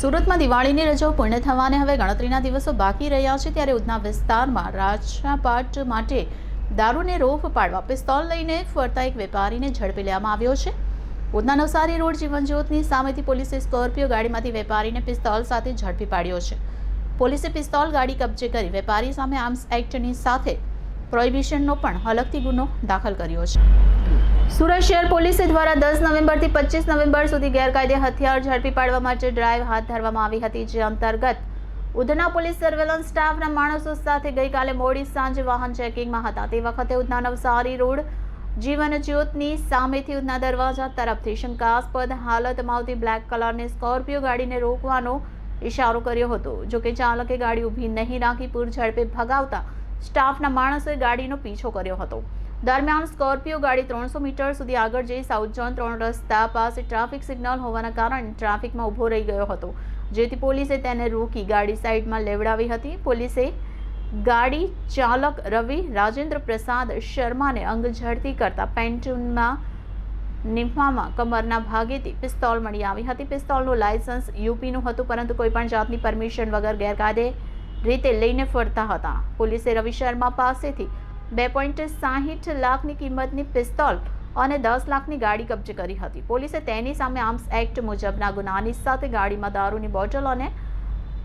સુરતમાં દિવાળીની રજાઓ પૂર્ણ થવાને હવે ગણતરીના દિવસો બાકી રહ્યા છે ત્યારે ઉધના વિસ્તારમાં રાજાપાટ માટે દારૂને રોફ પાડવા પિસ્તોલ લઈને ફરતા એક વેપારીને ઝડપી લેવામાં આવ્યો છે. ઉધના નવસારી રોડ જીવનજ્યોતની સામેથી પોલીસે સ્કોર્પિયો ગાડીમાંથી વેપારીને પિસ્તોલ સાથે ઝડપી પાડ્યો છે. પોલીસે પિસ્તોલ ગાડી કબજે કરી વેપારી સામે આર્મ્સ એક્ટની સાથે પ્રોહિબિશનનો પણ અલગથી ગુનો દાખલ કર્યો છે. સુરત શહેર પોલીસે દ્વારા દસ નવેમ્બરથી પચીસ નવેમ્બર સુધી ગેરકાયદે હથિયાર ઝડપી પાડવા માટે ડ્રાઈવ હાથ ધરવામાં આવી હતી, જે અંતર્ગત ઉધના પોલીસ સર્વેલન્સ સ્ટાફના માણસો સાથે ગઈકાલે મોડી સાંજે વાહન ચેકિંગમાં હતા. તે વખતે ઉધના નવસારી રોડ જીવન જ્યોતની સામેથી ઉધના દરવાજા તરફથી શંકાસ્પદ હાલતમાં આવતી બ્લેક કલરની સ્કોર્પિયો ગાડીને રોકવાનો ઇશારો કર્યો હતો. જો કે ચાલકે ગાડી ઊભી નહીં રાખી પૂર ઝડપે ભગાવતા સ્ટાફના માણસોએ ગાડીનો પીછો કર્યો હતો. દરમિયાન સ્કોર્પિયો ગાડી ત્રણસો મીટર સુધી આગળ જઈ સાઉથ ઝોન ત્રણ રસ્તા પાસે ટ્રાફિક સિગ્નલ હોવાના કારણે ટ્રાફિકમાં ઊભો રહી ગયો હતો. જેથી પોલીસે તેને રોકી ગાડી સાઈડમાં લેવડાવી હતી. પોલીસે ગાડી ચાલક રવિ, રાજેન્દ્ર પ્રસાદ શર્માને અંગ ઝડતી કરતા પેન્ટુનમાં નિફામાં કમરના ભાગેથી પિસ્તોલ મળી આવી હતી. પિસ્તોલનું લાયસન્સ યુપીનું હતું, પરંતુ કોઈપણ જાતની પરમિશન વગર ગેરકાયદે રીતે લઈને ફરતા હતા. પોલીસે રવિ શર્મા પાસેથી બે પોઈન્ટ સાહીઠ લાખની કિંમતની પિસ્તોલ અને દસ લાખની ગાડી કબજે કરી હતી. પોલીસે તેની સામે આર્મ્સ એક્ટ મુજબના ગુનાની સાથે ગાડીમાં દારૂની બોટલ અને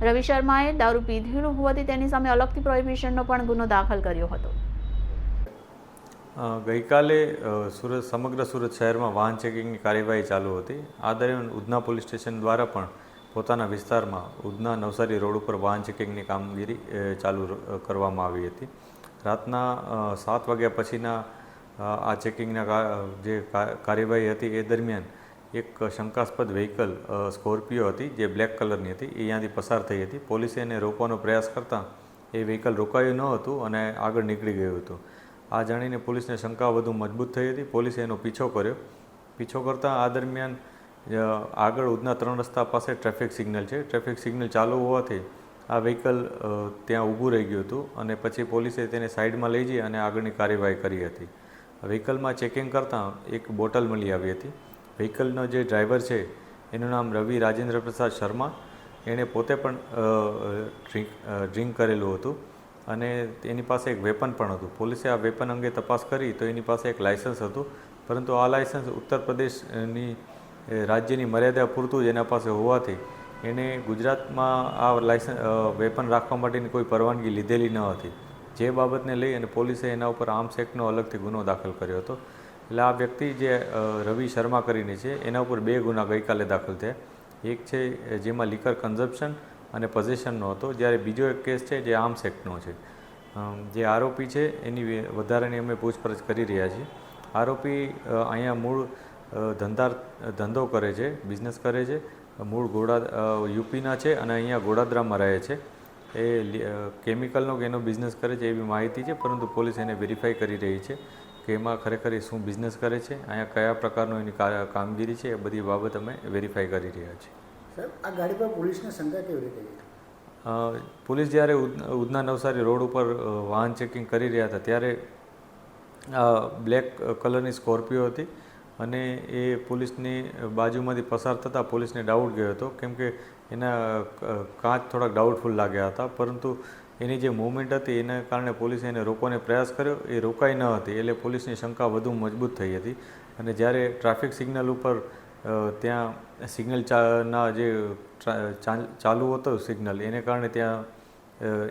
રવિ શર્માએ દારૂ પીધેલું હોવાથી તેની સામે અલગથી પ્રોહિબિશનનો પણ ગુનો દાખલ કર્યો હતો. ગઈકાલે સુરત, સમગ્ર સુરત શહેરમાં વાહન ચેકિંગની કાર્યવાહી ચાલુ હતી. આ દરમિયાન ઉધના પોલીસ સ્ટેશન દ્વારા પણ પોતાના વિસ્તારમાં ઉધના નવસારી રોડ ઉપર વાહન ચેકિંગની કામગીરી ચાલુ કરવામાં આવી હતી. રાતના સાત વાગ્યા પછીના આ ચેકિંગના જે કાર્યવાહી હતી એ દરમિયાન એક શંકાસ્પદ વ્હીકલ સ્કોર્પિયો હતી જે બ્લેક કલરની હતી. એ અહીંયાથી પસાર થઈ હતી. પોલીસે એને રોકવાનો પ્રયાસ કરતાં એ વ્હીકલ રોકાયું ન હતું અને આગળ નીકળી ગયું હતું. આ જાણીને પોલીસને શંકા વધુ મજબૂત થઈ હતી. પોલીસે એનો પીછો કર્યો. પીછો કરતાં આ દરમિયાન આગળ ઉધના ત્રણ રસ્તા પાસે ટ્રાફિક સિગ્નલ છે. ટ્રાફિક સિગ્નલ ચાલુ હોવાથી આ વ્હીકલ ત્યાં ઊભું રહી ગયું હતું અને પછી પોલીસે તેને સાઈડમાં લઈ જઈ અને આગળની કાર્યવાહી કરી હતી. વ્હીકલમાં ચેકિંગ કરતાં એક બોટલ મળી આવી હતી. વ્હીકલનો જે ડ્રાઈવર છે, એનું નામ રવિ રાજેન્દ્ર પ્રસાદ શર્મા. એણે પોતે પણ ડ્રિંક ડ્રિંક કરેલું હતું અને એની પાસે એક વેપન પણ હતું. પોલીસે આ વેપન અંગે તપાસ કરી તો એની પાસે એક લાયસન્સ હતું. પરંતુ આ લાયસન્સ ઉત્તર પ્રદેશની એ, રાજ્યની મર્યાદા પૂરતું જ એના પાસે હોવાથી એણે ગુજરાતમાં આ લાયસન્સ વેપન રાખવા માટેની કોઈ પરવાનગી લીધેલી ન હતી. જે બાબતને લઈ અને પોલીસે એના ઉપર આર્મ્સ એક્ટનો અલગથી ગુનો દાખલ કર્યો હતો. એટલે આ વ્યક્તિ જે રવિ શર્મા કરીને છે એના ઉપર બે ગુના ગઈકાલે દાખલ થયા. એક છે જેમાં લીકર કન્ઝપ્શન અને પઝેશનનો હતો જ્યારે બીજો એક કેસ છે જે આર્મ્સ એક્ટનો છે. જે આરોપી છે એની વધારાની અમે પૂછપરછ કરી રહ્યા છીએ. આરોપી અહીંયા મૂળ ધંધા ધંધો કરે છે બિઝનેસ કરે છે. મૂળ ગોડા યુપીના છે અને અહીંયા ગોડાદરામાં રહે છે. એ કેમિકલનો કે એનો બિઝનેસ કરે છે એવી માહિતી છે પરંતુ પોલીસ એને વેરીફાઈ કરી રહી છે કે એમાં ખરેખર એ શું બિઝનેસ કરે છે અહીંયા કયા પ્રકારનો એની કા- કામગીરી છે એ બધી બાબત અમે વેરીફાઈ કરી રહ્યા છીએ. સાહેબ આ ગાડી પર પોલીસને શંકા કેવી રીતે પોલીસ જ્યારે ઉધ- ઉધના નવસારી રોડ ઉપર વાહન ચેકિંગ કરી રહ્યા હતા ત્યારે બ્લેક કલરની સ્કોર્પિયો હતી. અને એ પોલીસની બાજુમાંથી પસાર થતાં પોલીસને ડાઉટ ગયો હતો. કેમ કે એના કાચ થોડાક ડાઉટફુલ લાગ્યા હતા. પરંતુ એની જે મૂવમેન્ટ હતી, એના કારણે પોલીસે એને રોકવાનો પ્રયાસ કર્યો. એ રોકાઈ ન હતી. એટલે પોલીસની શંકા વધુ મજબૂત થઈ હતી. અને જ્યારે ટ્રાફિક સિગ્નલ ઉપર ત્યાં સિગ્નલ ના જે ચાલુ હતો સિગ્નલ, એને કારણે ત્યાં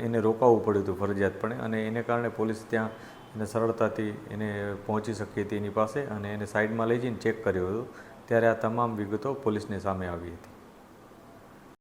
એને રોકાવવું પડ્યું હતું ફરજિયાતપણે. અને એને કારણે પોલીસ ત્યાં એને સરળતાથી એને પહોંચી શકી હતી એની પાસે અને એને સાઈડમાં લઈ જઈને ચેક કર્યું હતું. ત્યારે આ તમામ વિગતો પોલીસને સામે આવી હતી.